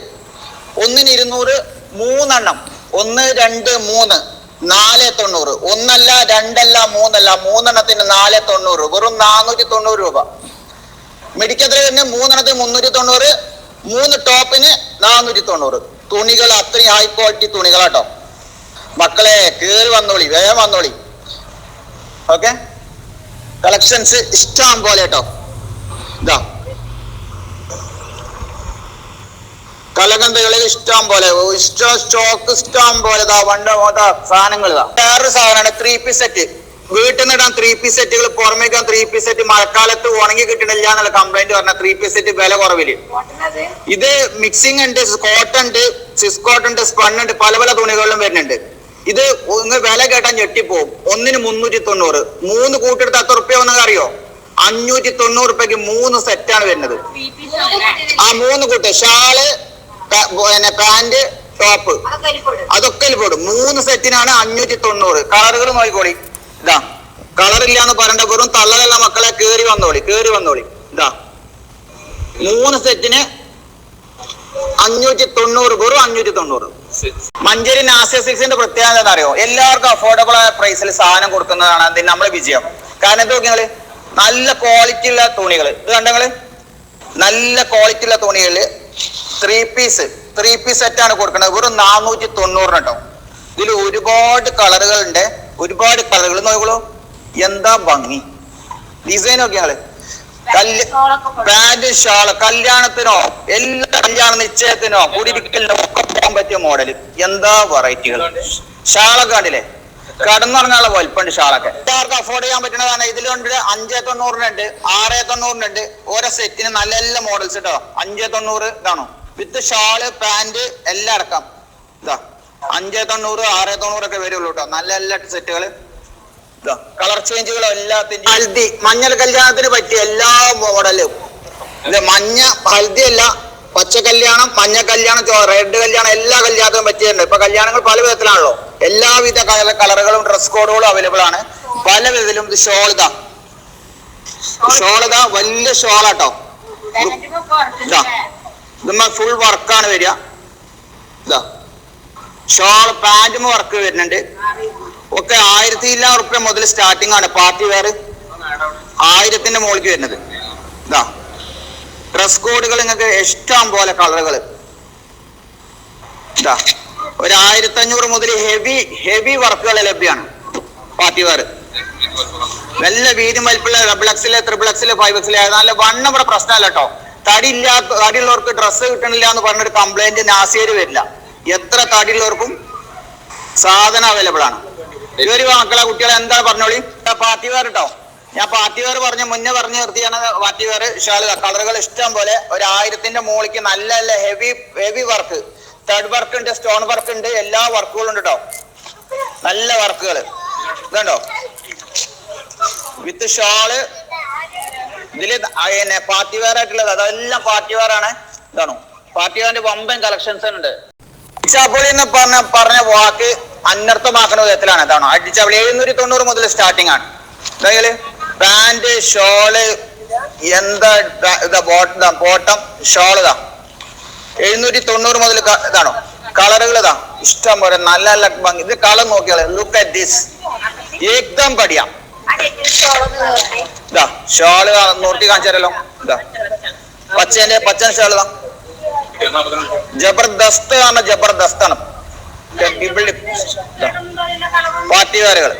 ഒന്നിന് ഇരുന്നൂറ് മൂന്നെണ്ണം. ഒന്ന് രണ്ട് മൂന്ന്. നാല് തൊണ്ണൂറ്. ഒന്നല്ല രണ്ടല്ല മൂന്നല്ല. മൂന്നെണ്ണത്തിന് നാല് തൊണ്ണൂറ്. വെറും നാനൂറ്റി തൊണ്ണൂറ് രൂപ. മെഡിക്കൽ തന്നെ മൂന്നെണ്ണത്തിന് മുന്നൂറ്റി തൊണ്ണൂറ് മൂന്ന് ടോപ്പിന് നാനൂറ്റി തൊണ്ണൂറ് തുണികൾ അത്രയും ഹൈ ക്വാളിറ്റി തുണികളാട്ടോ. മക്കളെ കേറി വന്നോളി വേഗം വന്നോളി. ഓക്കെ കളക്ഷൻസ് ഇഷ്ടം പോലെ കേട്ടോ ഇതാ കലകന്തകളിൽ ഇഷ്ടം പോലെ ഇഷ്ടം സ്റ്റോക്ക് ഇഷ്ടം പോലെ ഇതാ വണ്ട മോതാ സാധനങ്ങൾ ഇതാ വേറൊരു സാധനമാണ് ത്രീ പീസ് സെറ്റ് വീട്ടിൽ നിന്ന് ഇടാൻ ത്രീ പീസ് സെറ്റുകൾ പുറമേക്കാൻ ത്രീ പീസ് സെറ്റ് മഴക്കാലത്ത് ഉണങ്ങി കിട്ടണില്ല എന്നുള്ള കംപ്ലൈന്റ് പറഞ്ഞ ത്രീ പീസ് സെറ്റ് വില കുറവിൽ. ഇത് മിക്സിംഗ് ഉണ്ട് കോട്ടൺ ഉണ്ട് സിസ്കോട്ട് ഉണ്ട് സ്പണ്ണുണ്ട് പല പല തുണികളിലും വരുന്നുണ്ട്. ഇത് ഒന്ന് വില കേട്ടാൽ ഞെട്ടിപ്പോവും. ഒന്നിന് മുന്നൂറ്റി തൊണ്ണൂറ് മൂന്ന് കൂട്ടെടുത്ത് എത്ര റുപ്യ വന്നത് അറിയോ? അഞ്ഞൂറ്റി തൊണ്ണൂറ് റുപ്യക്ക് മൂന്ന് സെറ്റാണ് വരുന്നത്. ആ മൂന്ന് കൂട്ട് ഷാൾ പിന്നെ പാന്റ് ടോപ്പ്. അതൊക്കെ പോടും. മൂന്ന് സെറ്റിനാണ് അഞ്ഞൂറ്റി തൊണ്ണൂറ് കളറുകൾ നോക്കിക്കോളി. ഇതാ കളർ ഇല്ല എന്ന് പറയണ്ട വെറും തള്ളലുള്ള മക്കളെ കേറി വന്നോളി കേറി വന്നോളി. ഇതാ മൂന്ന് സെറ്റിന് അഞ്ഞൂറ്റി തൊണ്ണൂറ് വെറും അഞ്ഞൂറ്റി തൊണ്ണൂറ് മഞ്ചേരി നാസിയ സിക്സിന്റെ പ്രത്യേകത എന്താ അറിയോ? എല്ലാവർക്കും അഫോർഡബിൾ ആയ പ്രൈസിൽ സാധനം കൊടുക്കുന്നതാണ് അതിന് നമ്മളെ വിജയം. കാരണം എന്താ നോക്കിയാൽ നല്ല ക്വാളിറ്റി ഉള്ള തുണികൾ ഇത് കണ്ടങ്ങൾ നല്ല ക്വാളിറ്റി ഉള്ള തുണികളിൽ three piece three piece set ആണ് കൊടുക്കുന്നത്. വെറും നാനൂറ്റി തൊണ്ണൂറിന് കേട്ടോ. ഇതിൽ ഒരുപാട് കളറുകളുണ്ട് ഒരുപാട് കളറുകൾ നോക്കിക്കോളൂ. എന്താ ഭംഗി? ഡിസൈൻ നോക്കിയാൾ കല്ല് പാന്റ് ഷാൾ കല്യാണത്തിനോ എല്ലാ കല്യാണ നിശ്ചയത്തിനോ കുടിരിക്കലിനോ ഒക്കെ പോകാൻ പറ്റിയ മോഡൽ എന്താ വെറൈറ്റികൾ ഷാളൊക്കെ കണ്ടില്ലേ? കടന്നുറങ്ങാനുള്ള വലിപ്പുണ്ട് ഷാളൊക്കെ. എല്ലാവർക്കും അഫോർഡ് ചെയ്യാൻ പറ്റുന്നതാണ്. ഇതിലുണ്ട് അഞ്ചേ തൊണ്ണൂറിനുണ്ട് ആറേ തൊണ്ണൂറിനുണ്ട് ഓരോ സെറ്റിന് നല്ല നല്ല മോഡൽസ് കേട്ടോ അഞ്ചേ തൊണ്ണൂറ് ഇതാണോ? വിത്ത് ഷാൾ പാന്റ് എല്ലാം അടക്കാം. ഇതാ അഞ്ചേ തൊണ്ണൂറ് ആറേ തൊണ്ണൂറൊക്കെ വരുള്ളൂ കേട്ടോ നല്ല നല്ല സെറ്റുകൾ കളർ ചേഞ്ചുകളും ഹൽദി മഞ്ഞൾ കല്യാണത്തിന് പറ്റിയ എല്ലാ മോഡലും. ഇത് മഞ്ഞ ഹൽദി അല്ല പച്ച കല്യാണം മഞ്ഞ കല്യാണം റെഡ് കല്യാണം എല്ലാ കല്യാണത്തിനും പറ്റിയിട്ടുണ്ട്. ഇപ്പൊ കല്യാണങ്ങൾ പല വിധത്തിലാണല്ലോ. എല്ലാവിധ കള- കളറുകളും ഡ്രസ് കോഡുകളും അവൈലബിൾ ആണ്. പല വിധത്തിലും ഇത് ഷോളിത ഷോളിത വലിയ ഷോളാട്ടോ ആട്ടോ ഇതുമ്മ ഫുൾ വർക്കാണ് വരിക. ഷോൾ പാന്റും വർക്ക് വരുന്നുണ്ട്. ഒക്കെ ആയിരത്തി ഇല്ലാ റുപ്യ മുതൽ സ്റ്റാർട്ടിംഗ് ആണ്. പാർട്ടി വെയർ ആയിരത്തിന്റെ മുകളിലേക്ക് വരുന്നത്. ഇതാ. ഡ്രസ് കോഡുകൾ നിങ്ങൾക്ക് ഇഷ്ടം പോലെ കളറുകൾ ഇതാ. ഒരു ആയിരത്തി അഞ്ഞൂറ് മുതൽ ഹെവി ഹെവി വർക്കുകൾ ലഭ്യമാണ്. പാർട്ടി വെയർ നല്ല വീതി വലിപ്പുള്ള ത്രിബിൾ എക്സിൽ ഫൈവ് എക്സിൽ നല്ല വണ്ണം ഇവിടെ പ്രശ്നമല്ല കേട്ടോ. തടി ഇല്ലാത്ത തടിയുള്ളവർക്ക് ഡ്രസ്സ് കിട്ടണില്ല എന്ന് പറഞ്ഞൊരു കംപ്ലൈന്റ് നാസിയര് വരില്ല. എത്ര തടിയുള്ളവർക്കും സാധനം അവൈലബിൾ ആണ്. ഇവർ മക്കളെ കുട്ടികളെ എന്താ പറഞ്ഞോളി? പാർട്ടി വെയർ കേട്ടോ ഞാൻ പാർട്ടി വെയർ പറഞ്ഞ മുന്നേ പറഞ്ഞു നിർത്തിയാണ് പാർട്ടി വെയർ ഷാൾ കളറുകൾ ഇഷ്ടം പോലെ ഒരു ആയിരത്തിന്റെ മുകളിലേക്ക് നല്ല നല്ല heavy heavy work thread work ഉണ്ട് സ്റ്റോൺ വർക്ക് ഉണ്ട് എല്ലാ വർക്കുകളും ഉണ്ട് കേട്ടോ നല്ല വർക്കുകൾ ഇതുണ്ടോ? With shawl. ഇതിൽ പിന്നെ പാർട്ടി വെയർ ആയിട്ടുള്ളത് അതെല്ലാം പാർട്ടി വെയർ ആണ്. ഇതാണോ? പാർട്ടി വെയറിന്റെ വമ്പൻ കളക്ഷൻസ് ഉണ്ട് പറഞ്ഞ പറഞ്ഞ വാക്ക് അനർത്ഥമാക്കുന്ന വിധത്തിലാണ്. ഇതാണോ? അടിച്ചാപ്പൊളി എഴുന്നൂറ്റി തൊണ്ണൂറ് മുതൽ സ്റ്റാർട്ടിംഗ് ആണ്. അതായത് പാന്റ് ഷോൾ എന്താ ഇതാ ബോട്ടം ബോട്ടം ഷോൾ ഇതാ. എഴുന്നൂറ്റി തൊണ്ണൂറ് മുതൽ ഇതാണോ? കളറുകൾ ഇതാ. ഇഷ്ടം പോലെ നല്ല നല്ല ഭംഗി. ഇത് കളർ നോക്കിയാളെ. ലുക്ക് അറ്റ് ദിസ് ഏകദം പടിയാ. ഇതാ ഷോൾ നോട്ടി കാണിച്ചാലോ ഇതാ. പച്ചേന്റെ പച്ചൻ ഷോൾ ഇതാ. ജബർദസ്ത് ആണ് ജബർദസ്ത് ആണ് പാർട്ടി വേറുകൾ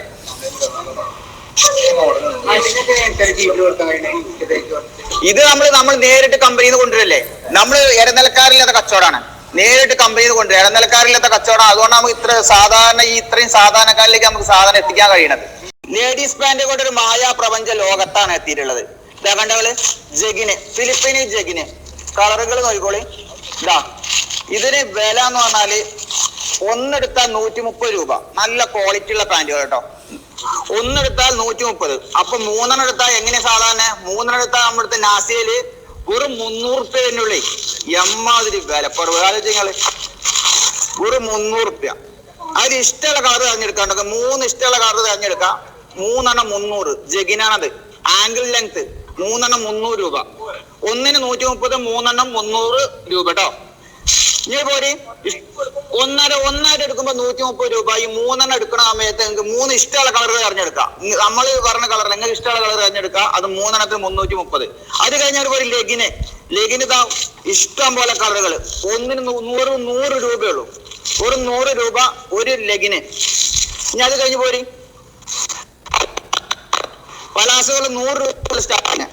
ഇത് നമ്മൾ നമ്മൾ നേരിട്ട് കമ്പനിയിൽ നിന്ന് കൊണ്ടുവരല്ലേ? നമ്മൾ ഇടനിലക്കാരില്ലാത്ത കച്ചവടമാണ് നേരിട്ട് കമ്പനിയിൽ നിന്ന് കൊണ്ടുവരും ഇടനിലക്കാരില്ലാത്ത കച്ചവടം അതുകൊണ്ട് നമുക്ക് ഇത്ര സാധാരണ ഈ ഇത്രയും സാധാരണക്കാരിലേക്ക് നമുക്ക് സാധനം എത്തിക്കാൻ കഴിയണത്. ലേഡീസ് പാന്റ് കൊണ്ട് ഒരു മായാ പ്രപഞ്ച ലോകത്താണ് എത്തിയിട്ടുള്ളത്. ഇതാ കണ്ടകൾ ജഗിന്. ഫിലിപ്പീനി ജഗിന്. കളറുകൾ നോക്കിക്കോളി. ഇതാ ഇതിന് വില എന്ന് പറഞ്ഞാൽ ഒന്നെടുത്താൽ നൂറ്റി മുപ്പത് രൂപ. നല്ല ക്വാളിറ്റി ഉള്ള പാന്റുകൾ കേട്ടോ ഒന്നെടുത്താൽ നൂറ്റി മുപ്പത് അപ്പൊ മൂന്നെണ്ണം എടുത്താൽ എങ്ങനെ സാധാരണ? മൂന്നെണ്ണം എടുത്താൽ നമ്മുടെ നാസിയയിൽ വെറും മുന്നൂറ് റുപ്യ തന്നെയുള്ളേ. എമ്മാതിരി വിലപ്പുറവ് ആലോചിച്ച് നിങ്ങൾ. വെറും മുന്നൂറ് റുപ്യ അതിൽ ഇഷ്ടമുള്ള കളർ തിരഞ്ഞെടുക്കാണ്ടൊക്കെ മൂന്ന് ഇഷ്ടമുള്ള കളർ തിരഞ്ഞെടുക്കാം. മൂന്നെണ്ണം മുന്നൂറ്. ജഗിനാണത്. ആംഗിൾ ലെങ്ത് മൂന്നെണ്ണം മുന്നൂറ് രൂപ. ഒന്നിന് നൂറ്റി മുപ്പത് മൂന്നെണ്ണം മുന്നൂറ് രൂപ കേട്ടോ ഇനി പോരി ഒന്നര ഒന്നര എടുക്കുമ്പോ നൂറ്റി മുപ്പത് രൂപ. ഈ മൂന്നെണ്ണം എടുക്കണ സമയത്ത് നിങ്ങൾക്ക് മൂന്ന് ഇഷ്ടമുള്ള കളർ തിരഞ്ഞെടുക്കാം. നമ്മൾ പറഞ്ഞ കളർ നിങ്ങൾക്ക് ഇഷ്ടമുള്ള കളർ തിരഞ്ഞെടുക്കാം അത് മൂന്നെണ്ണത്തിന് മുന്നൂറ്റി മുപ്പത് അത് കഴിഞ്ഞാൽ ഒരു ലെഗിന്. ലെഗിന് ഇതാ ഇഷ്ടം പോലെ കളറുകൾ ഒന്നിന് നൂറ് നൂറ് നൂറ് രൂപയുള്ളൂ. ഒരു നൂറ് രൂപ ഒരു ലെഗിന്. ഇനി അത് കഴിഞ്ഞ് പോരി. പലാസുകൾ നൂറ് രൂപ സ്റ്റാർട്ടിങ്.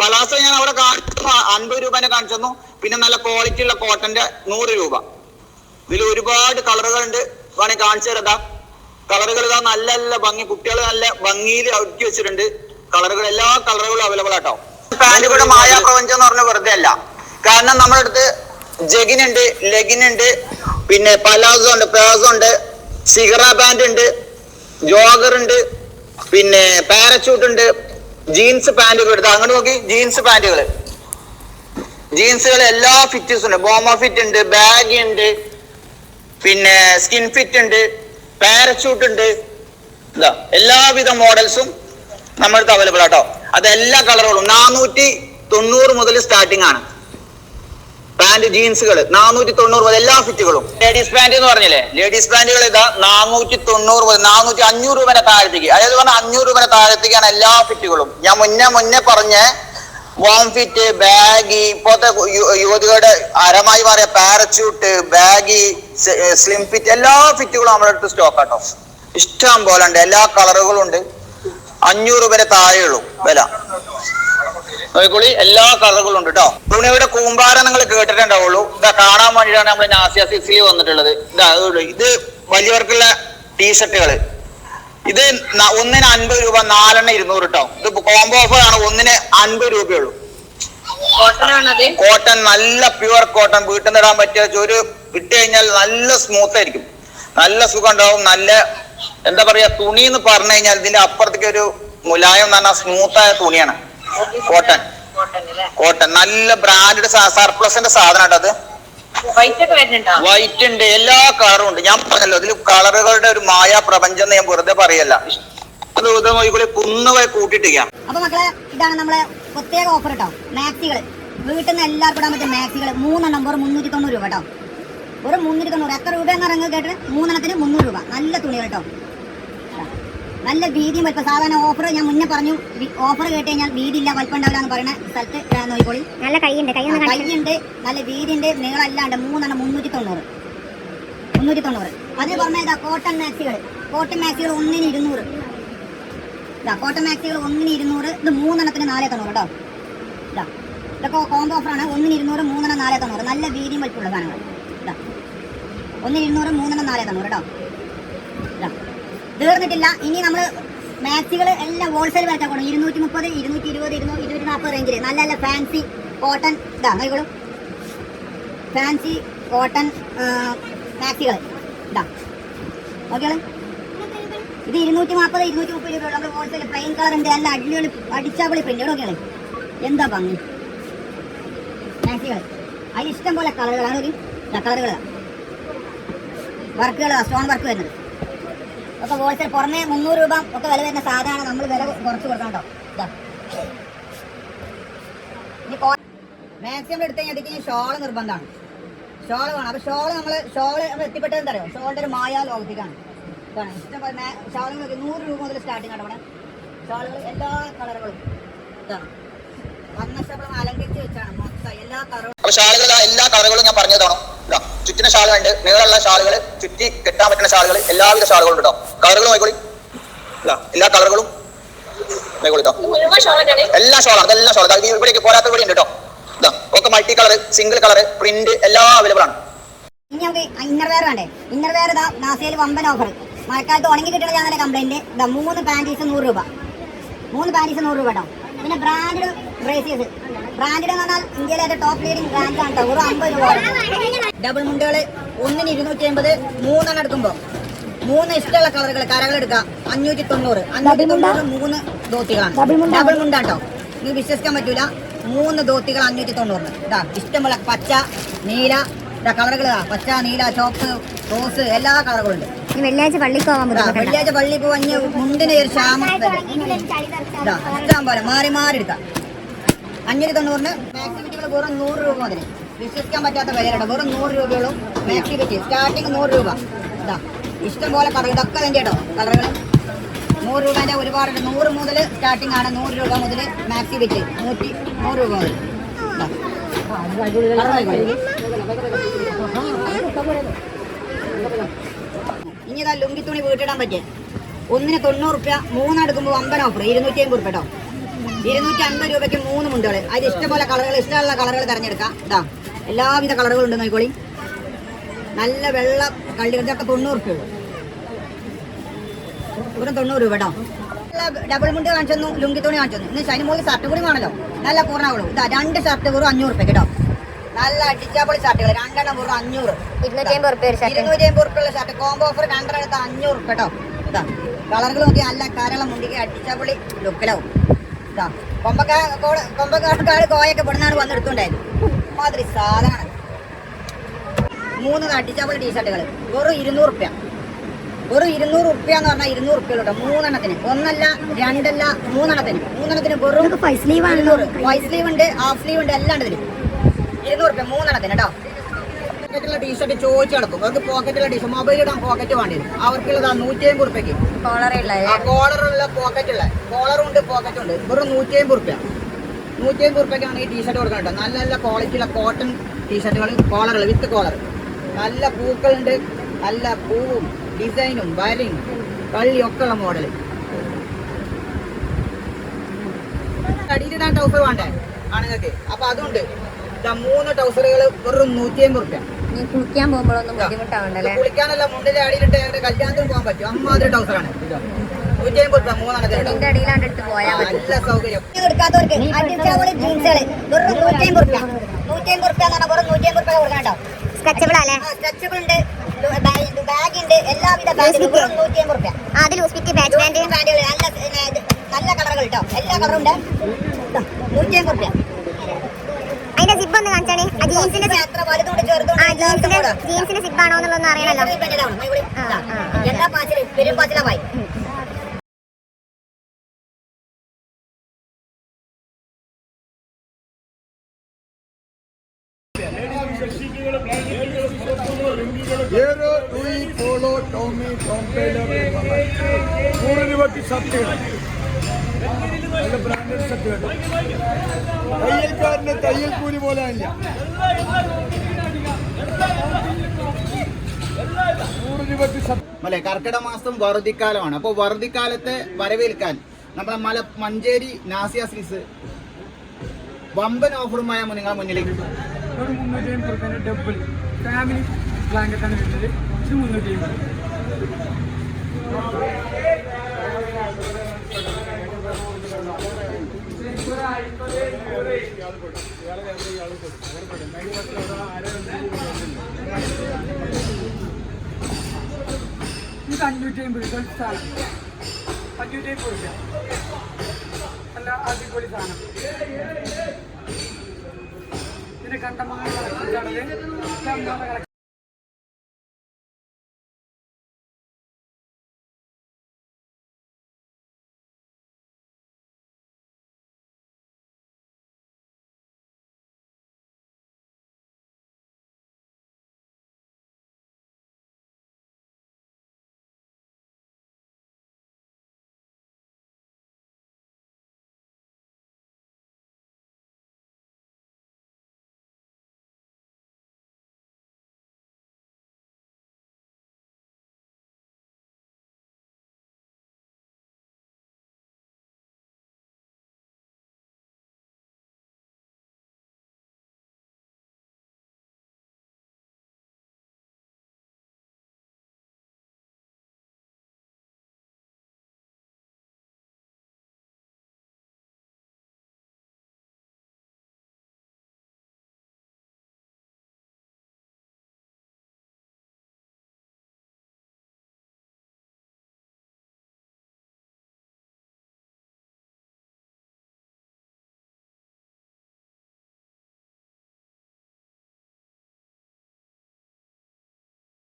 പലാസ ഞാൻ അവിടെ കാണിച്ചു. അൻപത് രൂപേനെ കാണിച്ചു തന്നു. പിന്നെ നല്ല ക്വാളിറ്റി ഉള്ള കോട്ടന്റെ നൂറ് രൂപ. ഇതിൽ ഒരുപാട് കളറുകൾ ഉണ്ട് വേണമെങ്കിൽ കാണിച്ചു തരതാ കളറുകൾ ഇതാ നല്ല നല്ല ഭംഗി. കുട്ടികൾ നല്ല ഭംഗിയിൽ ഒരുക്കി വെച്ചിട്ടുണ്ട്. കളറുകൾ എല്ലാ കളറുകളും അവൈലബിൾ ആട്ടോ. പാന്റുകളുടെ മായാ പ്രപഞ്ചം എന്ന് പറഞ്ഞ വെറുതെ അല്ല. കാരണം നമ്മുടെ അടുത്ത് ലെഗിൻ ഉണ്ട് പിന്നെ പലാസോ ഉണ്ട് പ്ലാസോ ഉണ്ട് സിഗറ പാന്റ് ഉണ്ട് ജോഗർ ഉണ്ട് പിന്നെ പാരച്യൂട്ട് ഉണ്ട് ജീൻസ് പാന്റുകൾ എടുത്ത്. അങ്ങോട്ട് നോക്കി. ജീൻസ് പാന്റുകൾ ജീൻസുകൾ എല്ലാ ഫിറ്റ്സും ഉണ്ട്. ബോമ ഫിറ്റ് ഉണ്ട് ബാഗ് ഉണ്ട് പിന്നെ സ്കിൻ ഫിറ്റ് ഉണ്ട് പാരച്യൂട്ട് ഉണ്ട്. എന്താ എല്ലാവിധ മോഡൽസും നമ്മുടെ അടുത്ത് അവൈലബിൾ ആട്ടോ. അത് എല്ലാ കളറുകളും നാനൂറ്റി തൊണ്ണൂറ് മുതൽ സ്റ്റാർട്ടിംഗ് ആണ്. പാന്റ് ജീൻസുകൾ നാനൂറ്റി തൊണ്ണൂറ് മുതൽ എല്ലാ ഫിറ്റുകളും. ലേഡീസ് പാന്റ് എന്ന് പറഞ്ഞില്ലേ? ലേഡീസ് പാന്റുകൾ ഇതാ നാനൂറ്റി തൊണ്ണൂറ് മുതൽ നാനൂറ്റി അഞ്ഞൂറ് രൂപ താഴത്തേക്ക്. അതായത് പറഞ്ഞാൽ അഞ്ഞൂറ് രൂപ താഴത്തേക്കാണ് എല്ലാ ഫിറ്റുകളും. ഞാൻ മുന്നേ മുന്നേ പറഞ്ഞ വോം ഫിറ്റ് ബാഗി ഇപ്പോഴത്തെ യുവതികളുടെ അരമായി മാറിയ പാരച്യൂട്ട് ബാഗി സ്ലിം ഫിറ്റ് എല്ലാ ഫിറ്റുകളും നമ്മുടെ അടുത്ത് സ്റ്റോക്ക് ആട്ടോ. ഇഷ്ടം പോലെ ഉണ്ട്. എല്ലാ കളറുകളും ഉണ്ട്. അഞ്ഞൂറ് വരെ താഴെയുള്ളൂ വില. നോക്കിക്കോളി എല്ലാ കളറുകളും ഉണ്ട് കേട്ടോ തുണിയുടെ കൂമ്പാരം നിങ്ങൾ കേട്ടിട്ടുണ്ടാവുള്ളൂ. ഇതാ കാണാൻ വേണ്ടിയിട്ടാണ് നമ്മൾ നാസിയ സിക്സിൽ വന്നിട്ടുള്ളത്. ഇതാ ഇത് വലിയവർക്കുള്ള ടീഷർട്ടുകൾ. ഇത് ഒന്നിന് അൻപത് രൂപ നാലെണ്ണ ഇരുന്നൂറ് കേട്ടോ ഇത് കോംബോ ഓഫർ ആണ്. ഒന്നിന് അൻപത് രൂപയുള്ളൂ കോട്ടൺ നല്ല പ്യുവർ കോട്ടൺ വീട്ടിൽ നിന്ന് ഇടാൻ പറ്റിയ ഒരു ഇട്ട് കഴിഞ്ഞാൽ നല്ല സ്മൂത്ത് ആയിരിക്കും. നല്ല സുഖം ഉണ്ടാവും. നല്ല എന്താ പറയാ തുണി എന്ന് പറഞ്ഞു കഴിഞ്ഞാൽ ഇതിന്റെ അപ്പുറത്തേക്ക് ഒരു മുലായം എന്ന് പറഞ്ഞാൽ സ്മൂത്തായ തുണിയാണ്. കോട്ടൺ. കോട്ടൺ. നല്ല ബ്രാൻഡ് സർപ്ലസിന്റെ സാധനം അത്. വൈറ്റ് ഉണ്ട്. എല്ലാ കളറും ഉണ്ട്. ഞാൻ പറഞ്ഞല്ലോ അതിൽ കളറുകളുടെ ഒരു മായാ പ്രപഞ്ചം എന്ന് ഞാൻ വെറുതെ പറയല്ല. നോക്കിക്കോളി കുന്നുപോയി കൂട്ടിയിട്ടിരിക്കാം. അപ്പൊ മക്കളെ ഇതാണ് നമ്മളെ പ്രത്യേക ഓഫർ കേട്ടോ മാക്സികൾ വീട്ടിൽ നിന്ന് എല്ലാവർക്കും ഇടാൻ പറ്റിയ മാക്സികൾ മൂന്നെണ്ണം വെറും മുന്നൂറ്റി തൊണ്ണൂറ് രൂപ കേട്ടോ ഒരു മുന്നൂറ്റി തൊണ്ണൂറ് എത്ര രൂപ എന്ന് പറയുന്നത് കേട്ടിട്ട് മൂന്നെണ്ണത്തിന് മുന്നൂറ് രൂപ. നല്ല തുണി കേട്ടോ നല്ല വീതിയും വലിപ്പം. സാധാരണ ഓഫർ ഞാൻ മുന്നേ പറഞ്ഞു. ഓഫർ കേട്ട് കഴിഞ്ഞാൽ വീതി ഇല്ല വലിപ്പം ഉണ്ടാവില്ല എന്ന് പറയുന്ന സ്ഥലത്ത് നോയിക്കോളി നല്ല കൈയുണ്ട്. കൈയുണ്ട് നല്ല വീതിയുണ്ട് നീളമല്ലാണ്ട് മൂന്നെണ്ണം മുന്നൂറ്റി തൊണ്ണൂറ് മുന്നൂറ്റി തൊണ്ണൂറ് അതിന് പുറമെ ഇതാ കോട്ടൺ മാക്സികൾ കോട്ടൺ മാക്സികൾ ഒന്നിന് ഇരുന്നൂറ്. ഇതാ കോട്ടൺ മാക്സികൾ ഒന്നിന് ഇരുന്നൂറ്. ഇത് മൂന്നെണ്ണത്തിന് നാലേ തൊണ്ണൂറ് കേട്ടോ ഇതാ. ഇതൊക്കെ കോംബോ ഓഫറാണ് ഒന്നിന് ഇരുന്നൂറ് മൂന്നെണ്ണം നാലേ തൊണ്ണൂറ് നല്ല വീതിയും വലിപ്പമുള്ള സാധനങ്ങൾ ഇതാ. ഒന്നിന് ഇരുന്നൂറ് മൂന്നെണ്ണം നാലേ തൊണ്ണൂറ് കേട്ടോ തീർന്നിട്ടില്ല. ഇനി നമ്മൾ മാക്സികൾ എല്ലാം ഹോൾസെയിൽ വരച്ചാൽ കൊടുക്കും ഇരുന്നൂറ്റി മുപ്പത് ഇരുന്നൂറ്റി ഇരുപത് ഇരുന്നൂ ഇരുന്നൂറ്റി നാൽപ്പത് റേഞ്ചിൽ നല്ല നല്ല ഫാൻസി കോട്ടൺ ഇതാ നോക്കിക്കോളൂ. ഫാൻസി കോട്ടൺ മാക്സികൾ ഇതാ. ഓക്കെ ഇത് ഇരുന്നൂറ്റി നാൽപ്പത് ഇരുന്നൂറ്റി മുപ്പത് രൂപ നമ്മൾ ഹോൾസെയിൽ പ്ലെയിൻ കളർ ഉണ്ട്. നല്ല അടിപൊളി അടിച്ചാപൊളി പ്രിന്റ് നോക്കിയാളെ എന്താ ഭംഗി? മാക്സികൾ അതിൽ ഇഷ്ടം പോലെ കളറുകളാണ് ഒരു കളറുകൾ വർക്കുകൾ സ്റ്റോൺ വർക്ക് വരുന്നത്. ഒക്കെ ഹോൾസെയിൽ പുറമെ മുന്നൂറ് രൂപ ഒക്കെ വില വരുന്ന സാധനമാണ് നമ്മൾ വില കുറച്ച് കൊടുക്കണം കേട്ടോ. മാക്സിമം എടുത്തു കഴിഞ്ഞാൽ ഷോൾ നിർബന്ധമാണ്. ഷോൾ വേണം. അപ്പൊ ഷോൾ നമ്മൾ ഷോൾ നമ്മൾ അറിയോ ഷോളിന്റെ ഒരു മായാ ലോകത്തേക്കാണ് ഇഷ്ടം ഇഷ്ടംപോലെ ഷോളുകൾ നൂറ് രൂപ മുതൽ സ്റ്റാർട്ടിങ് ആണ് ഇവിടെ ഷോളുകൾ എല്ലാ കളറുകളും ഇതാണ്. വർണശബളം അലങ്കരിച്ച് വെച്ചാണ്. മൊത്തം എല്ലാ കളറും ഷാളുകൾ എല്ലാ കളറുകളും ഞാൻ പറഞ്ഞതാണോ ഇതാ ചുറ്റിന ഷാളുകളുണ്ട്. നീളമുള്ള ഷാളുകൾ ചുറ്റി കെട്ടാൻ പറ്റുന്ന ഷാളുകൾ എല്ലാവിധ ഷാളുകളും കേട്ടോ കളറുകളും ആയിക്കോളി. എല്ലാ കളറുകളും എല്ലാ ഷോളാണ് എല്ലാ ഷോളാ ഇവിടേക്ക് പോരാത്ത ഇവിടെ ഉണ്ട് കേട്ടോ. ഒക്കെ multi colour single colour print എല്ലാം അവൈലബിൾ ആണ്. ഇനി നമുക്ക് ഇന്നർ വെയർ വേണ്ടേ? ഇന്നർ വെയർ ഇതാ നാസയിൽ വമ്പൻ ഓഫർ മഴക്കാലത്ത് ഉണങ്ങി കിട്ടണ ഞാൻ കംപ്ലൈന്റ് ഇതാ മൂന്ന് പാന്റീസ് നൂറ് രൂപ. മൂന്ന് പാന്റീസ് നൂറ് രൂപ കേട്ടോ. പിന്നെ ബ്രാൻഡ് ബ്രേസിയസ് ബ്രാൻഡ് എന്ന് പറഞ്ഞാൽ ഇന്ത്യയിലെ ടോപ്പ് ലീഡിംഗ് ബ്രാൻഡ് ആണ് ഒരു അമ്പത് രൂപ ഡബിൾ മുണ്ടുകൾ ഒന്നിന് ഇരുന്നൂറ്റി അമ്പത് മൂന്നെണ്ണം എടുക്കുമ്പോൾ മൂന്ന് ഇഷ്ടമുള്ള കളറുകൾ കരകൾ എടുക്കാം അഞ്ഞൂറ്റി തൊണ്ണൂറ്. അഞ്ഞൂറ്റി തൊണ്ണൂറ് മൂന്ന് ധോത്തികളാണ്. ഡബിൾ മുണ്ടാണ് കേട്ടോ നിങ്ങൾക്ക് വിശ്വസിക്കാൻ പറ്റൂല. മൂന്ന് ധോത്തികൾ അഞ്ഞൂറ്റി തൊണ്ണൂറിന്. ഇതാ ഇഷ്ടമുള്ള പച്ച നീല കളറുകൾ പച്ച നീല ചോപ്പ് റോസ് എല്ലാ കളറുകളും ഉണ്ട്. വെള്ളിയാഴ്ച പള്ളിക്ക് പോകാൻ ഇതാ, വെള്ളിയാഴ്ച പള്ളി പോവാഞ്ഞ് മുണ്ടിന് ഒരു ക്ഷാമം ഇതാ, ഇഷ്ടം പോലെ മാറി മാറി എടുക്കാം. അഞ്ഞൂറ്റി തൊണ്ണൂറിന് മാക്സിമിറ്റികൾ വെറും നൂറ് രൂപ മുതൽ വിശ്വസിക്കാൻ പറ്റാത്ത വിലയുടെ വെറും നൂറ് രൂപയുള്ളൂ മാക്സിമിറ്റി സ്റ്റാർട്ടിങ് നൂറ് രൂപ. ഇതാ ഇഷ്ടം പോലെ കളർ ഇതൊക്കെ തന്നെ കേട്ടോ കളറുകൾ നൂറ് രൂപേന്റെ ഒരുപാടുണ്ട്. നൂറ് മുതൽ സ്റ്റാർട്ടിംഗ് ആണ് നൂറ് രൂപ മുതൽ മാക്സിമിറ്റി നൂറ്റി നൂറ് രൂപ മുതൽ ഇതാ. ഇനി ഇതാ ലുങ്കി തുണി വീട്ടിടാൻ പറ്റിയ. ഒന്നിന് തൊണ്ണൂറ് റുപ്യ മൂന്നെടുക്കുമ്പോൾ അമ്പത് ഓഫർ ഇരുന്നൂറ്റി അമ്പത് റുപ്യട്ടോ ഇരുന്നൂറ്റി അൻപത് രൂപയ്ക്ക് മൂന്ന് മുണ്ടുകൾ. അത് ഇഷ്ടംപോലെ കളറുകൾ ഇഷ്ടമുള്ള കളറുകൾ തിരഞ്ഞെടുക്കാം. ഇതാ എല്ലാവിധ കളറുകളും ഉണ്ട് നോക്കോളി നല്ല വെള്ള കള്ളി ഇതൊക്കെ തൊണ്ണൂറ് റുപ്യ ഉള്ളൂ. വെറും തൊണ്ണൂറ് രൂപ കേട്ടോ ഡബിൾ മുണ്ട് കാണിച്ചു ലുങ്കി തുണി കാണിച്ചു ഇന്ന് ശനി മൂന്ന് ഷർട്ട് കൂടി വേണമല്ലോ നല്ല പൂർണാവുള്ളൂ ഇതാ രണ്ട് ഷർട്ട് വെറും അഞ്ഞൂറ് റുപ്യ കേട്ടോ നല്ല അടിച്ചാപ്പൊളി ഷർട്ടുകൾ. രണ്ടെണ്ണം വെറും അഞ്ഞൂറ്. ഇരുന്നൂറ്റി അമ്പത് റുപ്യ ഇരുന്നൂറ്റി അമ്പത് റുപ്യുള്ള ഷർട്ട്. കോംബോ ഓഫർ രണ്ടെണ്ണം എടുത്ത അഞ്ഞൂറ് റുപ്യ കേട്ടോ. ഇതാ. കളറുകൾ നോക്കി നല്ല കരളം മുണ്ടിക്ക് അടിച്ചാപ്പൊളി ലുക്കിലാവും. ഇതാ. കൊമ്പക്കാ കൊമ്പക്കാട് കോയൊക്കെ ഇവിടുന്നാണ് വന്നെടുത്തോണ്ടായിരുന്നു മാതിരി സാധനമാണ് മൂന്ന് അടിച്ചാപ്പൊളി ടീഷർട്ടുകൾ. വെറും ഇരുന്നൂറ് റുപ്യ വെറും ഇരുന്നൂറ് റുപ്യ എന്ന് പറഞ്ഞാൽ ഇരുന്നൂറ് റുപ്യ കേട്ടോ. മൂന്നെണ്ണത്തിന്. ഒന്നല്ല രണ്ടല്ല മൂന്നെണ്ണത്തിന്. മൂന്നെണ്ണത്തിന് വെറും ഫൈവ് സ്ലീവ് വൈറ്റ് സ്ലീവ് ഉണ്ട് ഹാഫ് സ്ലീവ് ഉണ്ട് എല്ലാം ഉണ്ട് ഇതിൽ. ഇരുന്നൂറ് രൂപ മൂന്നെണ്ണത്തിന് കേട്ടോ. പോക്കറ്റുള്ള ടീഷർട്ട് ചോദിച്ചു നടക്കും. അവർക്ക് പോക്കറ്റുള്ള ടീഷർട്ട് മൊബൈൽ ഇടാൻ പോക്കറ്റ് വേണ്ടി വരും. അവർക്കുള്ളതാ നൂറ്റി അമ്പത് റുപ്യക്ക് കോളറുള്ള പോക്കറ്റുള്ള കോളറും ഉണ്ട് പോക്കറ്റും ഉണ്ട്. വെറും നൂറ്റി അമ്പത് റുപ്യ നൂറ്റി അമ്പത് റുപ്യക്കാണ് ഈ ടീഷർട്ട് കൊടുക്കുന്നത് കേട്ടോ. നല്ല നല്ല ക്വാളിറ്റിയുള്ള കോട്ടൺ ടീഷർട്ടുകൾ കോളറുകൾ വിത്ത് കോളർ നല്ല പൂക്കളുണ്ട്. നല്ല പൂവും ഡിസൈനും വരയും കള്ളിയും ഒക്കെ ഉള്ള മോഡൽ അടിയിലിടാൻ ടൗസർ വേണ്ടേ? ആണുങ്ങൾക്ക്. അപ്പൊ അതുണ്ട്. മൂന്ന് ടൗസറുകൾ വെറും നൂറ്റി അമ്പത് റുപ്യ. നീ കുളിക്കാൻ പോകുമ്പോഴൊന്നും ബുദ്ധിമുട്ടാവണ്ടല്ലേ? കുളിക്കാനല്ല മുണ്ടിന്റെ അടിയിലിട്ട് ഞങ്ങളുടെ കല്യാണത്തിന് പോകാൻ പറ്റും. അമ്മാതിരി ടൗസറാണ്. നൂറ്റി അമ്പത് റുപ്യ മൂന്നെണ്ണത്തിന് നിന്റെ അടിയിലാണ്ട് ഇട്ട് പോയാൽ മതി. നല്ല സൗകര്യം. എടുക്കാത്തവർക്ക് അടിച്ചാവളി ജീൻസുകൾ വെറും നൂറ്റി അമ്പത് റുപ്യ. നൂറ്റി അമ്പത് റുപ്യ എന്ന് പറഞ്ഞാൽ വെറും നൂറ്റി അമ്പത് റുപ്യ കൊടുക്കണം സ്ട്രെച്ചബിൾ അല്ലേ? സ്ട്രെച്ചബിൾ ഉണ്ട്. ബാഗ് ഉണ്ട്. എല്ലാവിധ ബാഗിലും വെറും നൂറ്റി അമ്പത് റുപ്യ അത് ലൂസ് ബാച്ച് പാന്റ് പാന്റുകൾ നല്ല നല്ല കളറുകൾ കേട്ടോ എല്ലാ കളറും ഉണ്ട്. ഇതാ, നൂറ്റി അമ്പത് റുപ്യ അതിന്റെ സിബ് ഒന്ന് കാണിച്ചാണ് ആ ജീൻസിന്റെ ജീൻസിന്റെ. സിബ് ആണോ എന്നുള്ളതൊന്നും അറിയണല്ലോ. എന്താ പാച്ചിലും? പെരും പാച്ചിലായി ഏഴ് കർക്കിടക മാസം വറുതിക്കാലമാണ്. അപ്പോൾ വറുതിക്കാലത്തെ വരവേൽക്കാൻ നമ്മളെ മല മഞ്ചേരി നാസിയ സീസ് വമ്പൻ ഓഫറുമായ നിങ്ങളുടെ മുന്നിലേക്ക് ഒരു മുന്നൂറ്റി അമ്പത് ഡബിൾ ഫാമിലി ബ്ലാങ്കറ്റാണ് വരുന്നത്. ഇത് ഇത് അഞ്ഞൂറ്റി അമ്പത് ഗൾഫ് സാധനം. അഞ്ഞൂറ്റി അമ്പത് രൂപ. നല്ല അടിപൊളി സാധനം. പിന്നെ കണ്ടമാനം കളക്ഷൻസാണത് ഇഷ്ടംപോലെ കളക്ഷൻ